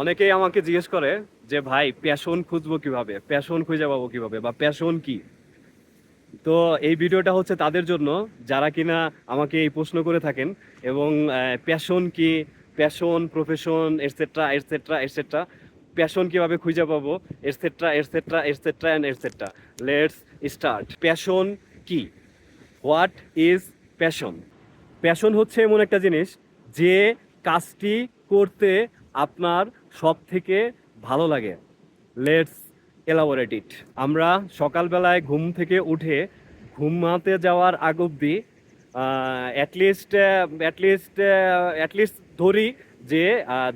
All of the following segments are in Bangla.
অনেকেই আমাকে জিজ্ঞেস করে যে ভাই প্যাশন খুঁজবো কিভাবে প্যাশন খুঁজে পাবো কিভাবে বা প্যাশন কি তো এই ভিডিওটা হচ্ছে তাদের জন্য যারা কিনা আমাকে এই প্রশ্ন করে থাকেন এবং প্যাশন কি passion profession etcetera etcetera etcetera passion কিভাবে খুঁজে পাবো etcetera etcetera etcetera and etcetera let's start passion কি হোয়াট ইজ প্যাশন প্যাশন হচ্ছে এমন একটা জিনিস যে কাজটি করতে আপনার সব থেকে ভালো লাগে লেটস এলাবোরেট ইট আমরা সকালবেলায় ঘুম থেকে উঠে ঘুমাতে যাওয়ার আগ অব্দি অ্যাটলিস্ট অ্যাটলিস্ট অ্যাটলিস্ট ধরি যে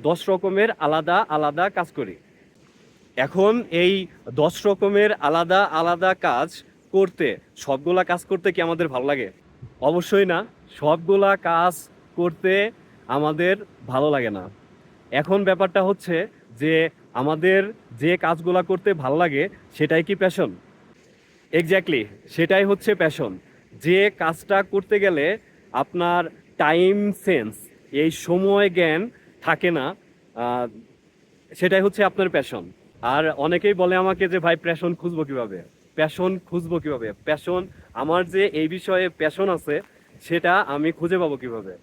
দশ রকমের আলাদা আলাদা কাজ করি এখন এই দশ রকমের আলাদা আলাদা কাজ করতে সবগুলা কাজ করতে কি আমাদের ভালো লাগে অবশ্যই না সবগুলা কাজ করতে আমাদের ভালো লাগে না এখন ব্যাপারটা হচ্ছে যে আমাদের যে কাজগুলো করতে ভাল লাগে সেটাই কি প্যাশন এক্স্যাক্টলি সেটাই হচ্ছে প্যাশন যে কাজটা করতে গেলে আপনার টাইম সেন্স এই সময় জ্ঞান থাকে না সেটাই হচ্ছে আপনার প্যাশন আর অনেকেই বলে আমাকে যে ভাই প্যাশন খুঁজবো কীভাবে প্যাশন খুঁজবো কীভাবে প্যাশন আমার যে এই বিষয়ে প্যাশন আছে সেটা আমি খুঁজে পাবো কীভাবে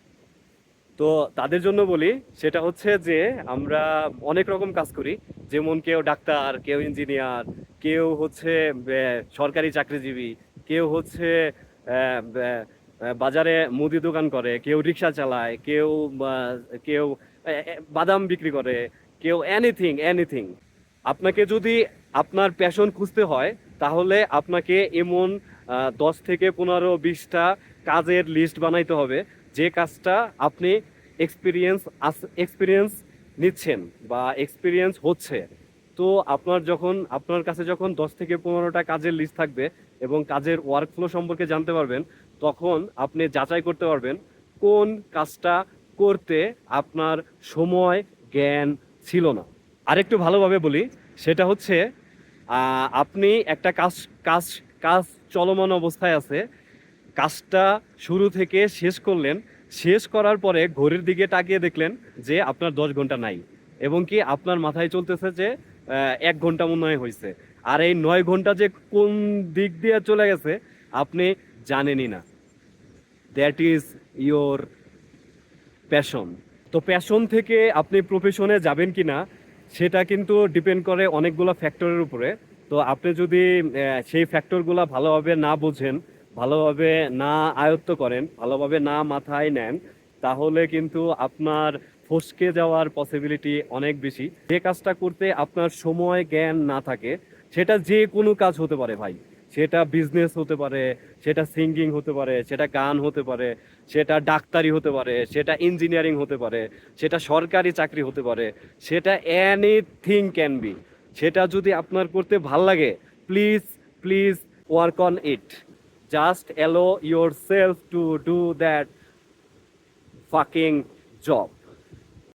তো তাদের জন্য বলি সেটা হচ্ছে যে আমরা অনেক রকম কাজ করি যেমন কেউ ডাক্তার কেউ ইঞ্জিনিয়ার কেউ হচ্ছে সরকারি চাকরিজীবী কেউ হচ্ছে বাজারে মুদি দোকান করে কেউ রিক্সা চালায় কেউ কেউ বাদাম বিক্রি করে কেউ এনিথিং এনিথিং আপনাকে যদি আপনার প্যাশন খুঁজতে হয় তাহলে আপনাকে এমন দশ থেকে পনেরো বিশটা কাজের লিস্ট বানাইতে হবে যে কাজটা আপনি এক্সপিরিয়েন্স এক্সপিরিয়েন্স নিচ্ছেন বা এক্সপিরিয়েন্স হচ্ছে তো আপনার যখন আপনার কাছে যখন দশ থেকে পনেরোটা কাজের লিস্ট থাকবে এবং কাজের ওয়ার্কফ্লো সম্পর্কে জানতে পারবেন তখন আপনি যাচাই করতে পারবেন কোন কাজটা করতে আপনার সময় জ্ঞান ছিল না আরেকটু ভালোভাবে বলি সেটা হচ্ছে আপনি একটা কাজ কাজ কাজ চলমান অবস্থায় আছে কাজটা শুরু থেকে শেষ করলেন শেষ করার পরে ঘড়ির দিকে তাকিয়ে দেখলেন যে আপনার দশ ঘন্টা নাই এবং কি আপনার মাথায় চলতেছে যে এক ঘন্টা মনে হয় হয়েছে আর এই নয় ঘন্টা যে কোন দিক দিয়ে চলে গেছে আপনি জানেনই না দ্যাট ইজ ইয়োর প্যাশন তো প্যাশন থেকে আপনি প্রফেশনে যাবেন কি না সেটা কিন্তু ডিপেন্ড করে অনেকগুলো ফ্যাক্টরের উপরে তো আপনি যদি সেই ফ্যাক্টরগুলো ভালোভাবে না বোঝেন ভালোভাবে না আয়ত্ত করেন ভালোভাবে না মাথায় নেন তাহলে কিন্তু আপনার ফসকে যাওয়ার পসিবিলিটি অনেক বেশি যে কাজটা করতে আপনার সময় জ্ঞান না থাকে সেটা যে কোনো কাজ হতে পারে ভাই সেটা বিজনেস হতে পারে সেটা সিঙ্গিং হতে পারে সেটা গান হতে পারে সেটা ডাক্তারি হতে পারে সেটা ইঞ্জিনিয়ারিং হতে পারে সেটা সরকারি চাকরি হতে পারে সেটা এনিথিং ক্যান বি সেটা যদি আপনার করতে ভাল লাগে please please work on it Just allow yourself to do that fucking job.